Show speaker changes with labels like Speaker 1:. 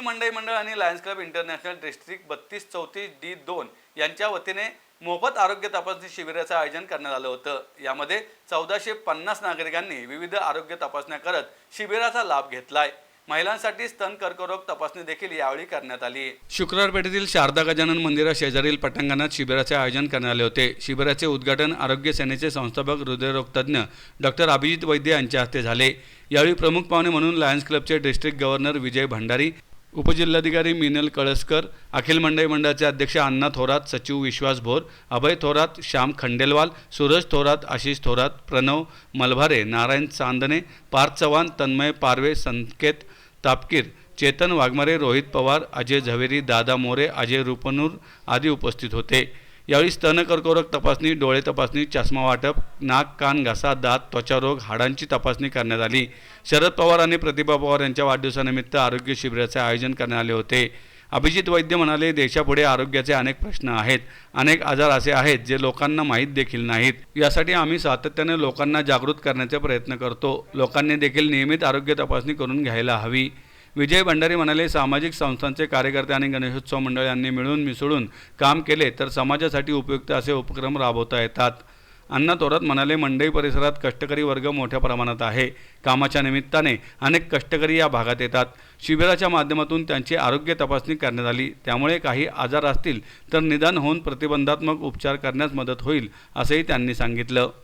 Speaker 1: मंडई मंडळ आणि Lions club international district बत्तीस चौतीस डी दोन यांच्या वतीने मोफत आरोग्य तपासणी शिबिराचं आयोजन करण्यात आलं होतं. यामध्ये चौदाशे पन्नास नागरिकांनी विविध आरोग्य तपासण्या करत शिबिराचा लाभ घेतलाय. महिलांसाठी स्तन कर्करोग तपासणी देखील यावेळी करण्यात आली. शुक्रवार पेठेतील शारदा गजानन मंदिरा शेजारील पटांगणात शिबिराचे आयोजन करण्यात आले होते. शिबिराचे उद्घाटन आरोग्य सेनेचे संस्थापक हृदयरोगतज्ञ डॉक्टर अभिजित वैद्य यांच्या हस्ते झाले. यावेळी प्रमुख पाहुणे म्हणून लायन्स क्लबचे डिस्ट्रिक्ट गव्हर्नर विजय भंडारी उपजिल्हाधिकारी मिनल कळसकर अखिल मंडई मंडळाचे अध्यक्ष अण्णा थोरात सचिव विश्वास भोर अभय थोरात श्याम खंडेलवाल सूरज थोरात आशिष थोरात प्रणव मलभारे नारायण चांदणे पार्थ चव्हाण तन्मय पारवे संकेत तापकीर चेतन वाघमारे रोहित पवार अजय झवेरी दादा मोरे अजय रुपनूर आदी उपस्थित होते. यावेळी स्तन कर्करोग तपासणी डोळे तपासणी चष्मा वाटप नाक कान घसा दात त्वचारोग हाडांची तपासणी करण्यात आली. शरद पवार आणि प्रतिभा पवार यांच्या वाढदिवसानिमित्त आरोग्य शिबिराचे आयोजन करण्यात आले होते. अभिजित वैद्य म्हणाले देशापुढे आरोग्याचे अनेक प्रश्न आहेत. अनेक आजार असे आहेत जे लोकांना माहीत देखील नाहीत. यासाठी आम्ही सातत्याने लोकांना जागृत करण्याचा प्रयत्न करतो. लोकांनी देखील नियमित आरोग्य तपासणी करून घ्यायला हवी. विजय भंडारी म्हणाले सामाजिक संस्थांचे कार्यकर्ते आणि गणेशोत्सव मंडळ यांनी मिळून मिसळून काम केले तर समाजासाठी उपयुक्त असे उपक्रम राबवता येतात. अण्णा थोरात म्हणाले मंडई परिसरात कष्टकरी वर्ग मोठ्या प्रमाणात आहे. कामाच्या निमित्ताने अनेक कष्टकरी या भागात येतात. शिबिराच्या माध्यमातून त्यांची आरोग्य तपासणी करण्यात आली. त्यामुळे काही आजार असतील तर निदान होऊन प्रतिबंधात्मक उपचार करण्यास मदत होईल असंही त्यांनी सांगितलं.